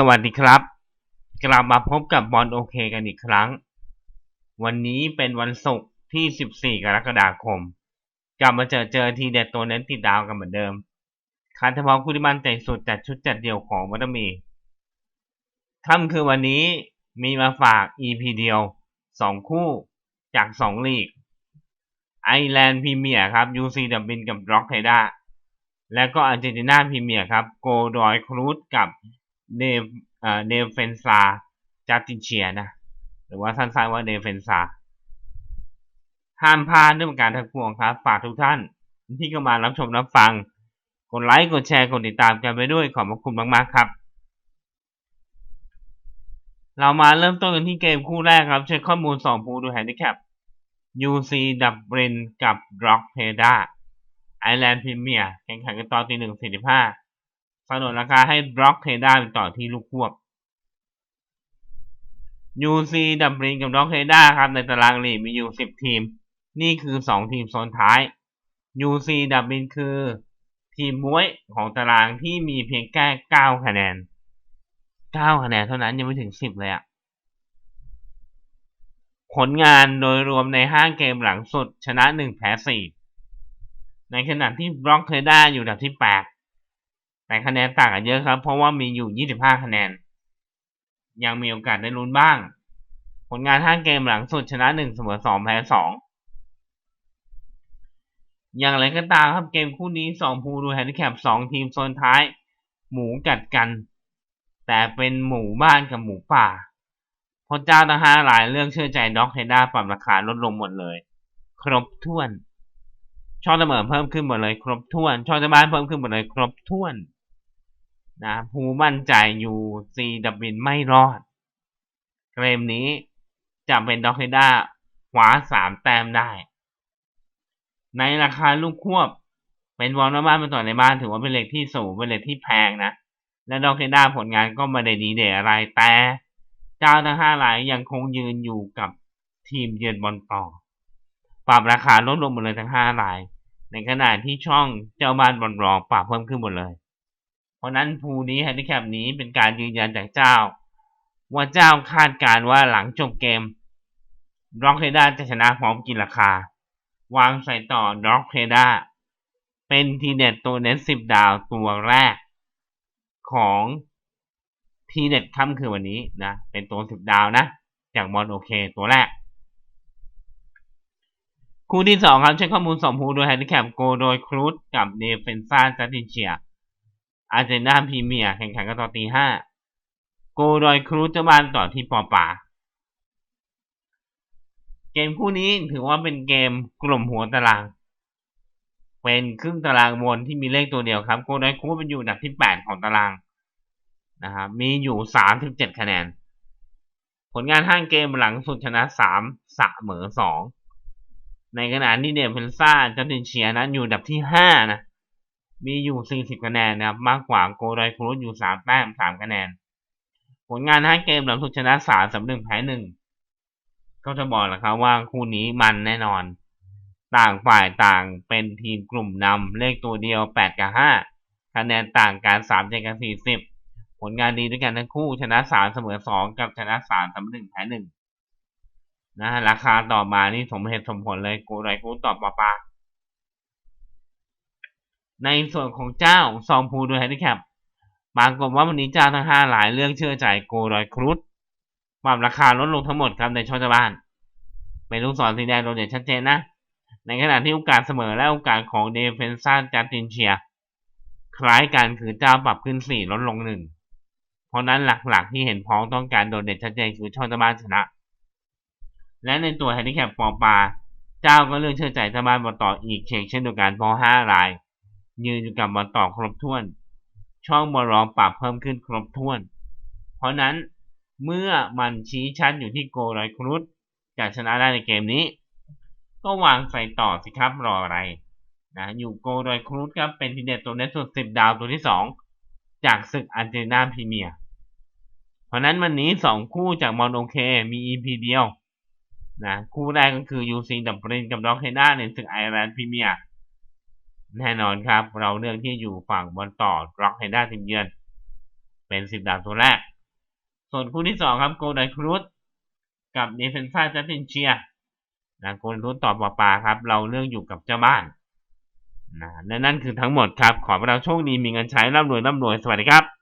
สวัสดีครับ กลับมาพบกับบอลโอเคกันอีกครั้ง วันนี้เป็นวันศุกร์ที่ 14 กรกฎาคม กลับมาเจอเจอทีเด็ดตัวเน้นติดดาวกันเหมือนเดิมคานเฉพาะคู่ที่มันใจสุดจัดชุดจัดเดี่ยวของวัตมีค่ำคือวันนี้มีมาฝาก EP เดียว 2 คู่จาก 2 ลีก ไอแลนด์พรีเมียร์ครับ UC ดับบินกับร็อกไทด้าและก็อาร์เจนตินาพรีเมียร์ครับ โกดอยครูดกับ เนฟเนฟเฟนซาจาติเชียนะ หรือว่าสั้นๆว่าเนฟเฟนซาห้ามพลาดด้วยการทักพวงครับ ฝากทุกท่านที่เข้ามารับชมรับฟัง กดไลค์ กดแชร์ กดติดตามกันไปด้วยขอบพระคุณมาก ๆ ครับ เรามาเริ่มต้นกันที่เกมคู่แรกครับ เช็คข้อมูล2ภูดูแฮนดิแคป UC ดับเบิลกับ Rock p e d a ไอแลนด์พรีเมียร์แข่งขันกันตอนตีหนึ่งสี่สิบห้า สนนราคาให้บล็อกเทด้าต่อที่ลูกควบ UC ดับเบิลกับบล็อกเทด้าครับในตารางลีกมีอยู่สิบทีม นี่คือสองทีมโซนท้าย UC ดับเบิลคือทีมม้วยของตารางที่มีเพียงแค่เก้าคะแนนเก้าคะแนนเท่านั้นยังไม่ถึงสิบเลยอะผลงานโดยรวมในห้าเกมหลังสุดชนะหนึ่งแพ้สี่ในขณะที่บล็อกเทด้าอยู่อันดับที่แปด แต่คะแนนต่างกันเยอะครับ เพราะว่ามีอยู่ 25 คะแนน ยังมีโอกาสได้ลุ้นบ้าง ผลงาน 5 เกมหลังสุดชนะ 1 เสมอ 2 แพ้ 2 อย่างไรก็ตามครับเกมคู่นี้ 2 ภูดูแฮนดิแคป 2 ทีมโซนท้าย หมูกัดกัน แต่เป็นหมูบ้านกับหมูป่าพระเจ้าทั้งห้าหลายเรื่องเชื่อใจด็อกเฮด้าปรับราคาลดลงหมดเลย ครบถ้วน ช่องเสมอเพิ่มขึ้นหมดเลย ครบถ้วน ช่องจะบ้านเพิ่มขึ้นหมดเลย ครบถ้วน นะผู้มั่นใจอยู่ซีดับบินไม่รอด เกมนี้จะเป็นด็อกเฮด้าขวาสามแต้มได้ ในราคาลูกควบ เป็นวอลนอบ้านเป็นต่อในบ้านถือว่าเป็นเหล็กที่สูงเป็นเหล็กที่แพงนะ และด็อกเฮด้าผลงานก็ไม่ได้ดีเดอะไรแต่เจ้าทั้งห้ารายยังคงยืนอยู่กับทีมเยือนบอลต่อ ปรับราคาลดลงหมดเลยทั้งห้าราย ในขณะที่ช่องเจ้าบ้านบอลรองปรับเพิ่มขึ้นหมดเลย เพราะนั้นภูนี้แฮนดิแคปนี้เป็นการยืนยันจากเจ้า ว่าเจ้าคาดการว่าหลังจบเกมร็อกเฮด้าจะชนะพร้อมกินราคา วางใส่ต่อร็อกเฮด้าเป็นทีเด็ดตัวเน็ตสิบดาวตัวแรก ของทีเด็ดค่ำคือวันนี้นะ เป็นตัวสิบดาวนะ จากบอลโอเคตัวแรก คู่ที่สองครับ ใช้ข้อมูลสองคู่โดยแฮนดิแคปโกโดยครูดกับเดฟเฟนซ่าจัตินเชีย อาร์เจนนาพรีเมียร์แข่งขันกันต่อตีห้าโกโดยครูจะบานต่อที่ปอป่า เกมคู่นี้ถือว่าเป็นเกมกลุ่มหัวตาราง เป็นครึ่งตารางบนที่มีเลขตัวเดียวครับ โกโดยครูเป็นอยู่อันดับที่แปดของตารางนะครับมีอยู่สามสิบเจ็ดคะแนน ผลงานห้างเกมหลังสุดชนะสามเสมอสองในขณะที่เดฟเพนซ่าจัตินเชียนั้นอยู่ดับที่ห้านะ มีอยู่สี่สิบคะแนนนะครับ มากกว่าโกไดครูอยู่สามแต้มสามคะแนน ผลงานห้าเกมหลังสุดชนะสามสำหนึ่งแพ้หนึ่งก็จะบอกแหละครับว่าคู่นี้มันแน่นอน ต่างฝ่ายต่างเป็นทีมกลุ่มนำเลขตัวเดียวแปดกับห้าคะแนนต่างกันสามเจ็ดกับสี่สิบผลงานดีด้วยกันทั้งคู่ชนะสามเสมอสองกับชนะสามสำหนึ่งแพ้หนึ่งนะราคาต่อมานี่สมเหตุสมผลเลยกูไรกูตอบปาปา ในส่วนของเจ้าซองพูดูแฮนดิแคปปรากฏว่าวันนี้เจ้าทั้งห้าหลายเรื่องเชื่อใจโกรอยครุฑปรับราคาลดลงทั้งหมดครับในช่องบ้านเป็นลูกศรสีแดงโดดเด่นชัดเจนนะ ในขณะที่โอกาสเสมอและโอกาสของเดฟเฟนซ่าจัตินเชีย คล้ายกันคือเจ้าปรับขึ้นสี่ลดลงหนึ่งเพราะนั้นหลักๆที่เห็นพ้องต้องการโดดเด่นชัดเจนคือช่องบ้านชนะ และในตัวแฮนดิแคปปอปา เจ้าก็เลือกเชื่อใจชาวบ้านบอต่ออีกเช็คเช่นเดียวกันพอห้าราย ยืนอยู่กับบอลต่อครบถ้วน ช่องบอลรองปรับเพิ่มขึ้นครบถ้วน เพราะนั้นเมื่อมันชี้ชัดอยู่ที่โกไรครุฑจะชนะได้ในเกมนี้ ก็วางใส่ต่อสิครับรออะไรนะอยู่โกไรครุฑครับเป็นทีเด็ดตัวในสุดสิบดาวตัวที่สองจากศึกอันเจนาพรีเมียร์เพราะนั้นวันนี้สองคู่จากมอนโอเคมี EP เดียวนะคู่แรกก็คือยูซีดับเบิลกับด็อกเฮด้าในศึกไอร์แลนด์พรีเมียร์ แน่นอนครับ เราเลือกที่อยู่ฝั่งบอลต่อร็อกเฮด้าทีมเยือน เป็นสิบดาวตัวแรก ส่วนคู่ที่สองครับโกลเดนครูดกับเดฟเฟนซ่าจัสตินเชียนะโกลเดนครูดตอบป่าปาครับ เราเลือกอยู่กับเจ้าบ้านนะและนั่นคือทั้งหมดครับ ขอให้เราโชคดีมีเงินใช้ร่ำรวยร่ำรวยสวัสดีครับ